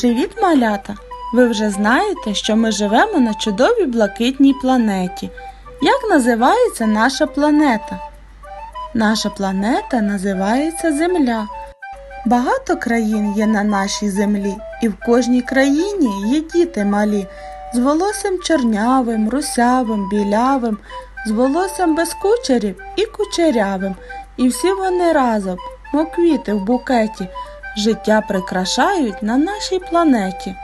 Привіт, малята! Ви вже знаєте, що ми живемо на чудовій блакитній планеті. Як називається наша планета? Наша планета називається Земля. Багато країн є на нашій землі, і в кожній країні є діти малі, з волоссям чорнявим, русявим, білявим, з волоссям без кучерів і кучерявим. І всі вони разом, мов квіти в букеті, життя прикрашають на нашій планеті.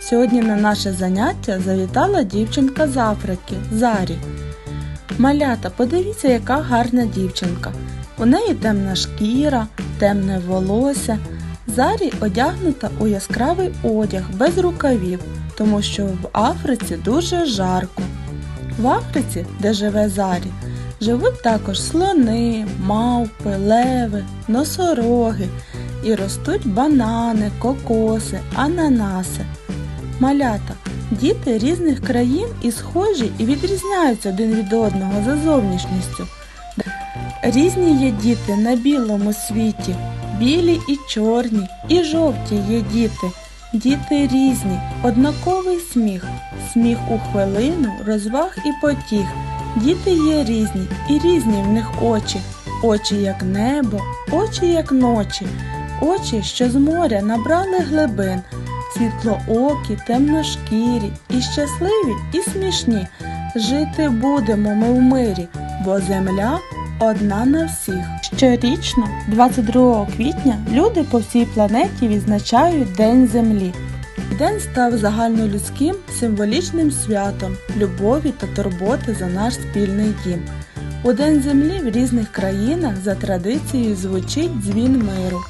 Сьогодні на наше заняття завітала дівчинка з Африки Зарі. Малята, подивіться, яка гарна дівчинка. У неї темна шкіра, темне волосся. Зарі одягнута у яскравий одяг без рукавів, тому що в Африці дуже жарко. В Африці, де живе Зарі, живуть також слони, мавпи, леви, носороги і ростуть банани, кокоси, ананаси. Малята, діти різних країн і схожі і відрізняються один від одного за зовнішністю. Різні є діти на білому світі, білі і чорні, і жовті є діти. Діти різні, однаковий сміх, сміх у хвилину, розваг і потіх. Діти є різні, і різні в них очі, очі як небо, очі як ночі, очі, що з моря набрали глибин, світлоокі, темношкірі, і щасливі, і смішні. Жити будемо ми в мирі, бо земля одна на всіх. Щорічно, 22 квітня, люди по всій планеті відзначають День Землі. День став загальнолюдським символічним святом любові та турботи за наш спільний дім. У День землі в різних країнах за традицією звучить дзвін миру,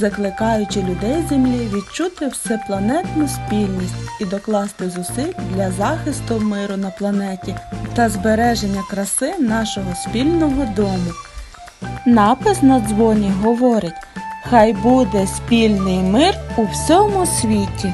закликаючи людей землі відчути всепланетну спільність і докласти зусиль для захисту миру на планеті та збереження краси нашого спільного дому. Напис на дзвоні говорить: Хай буде спільний мир у всьому світі.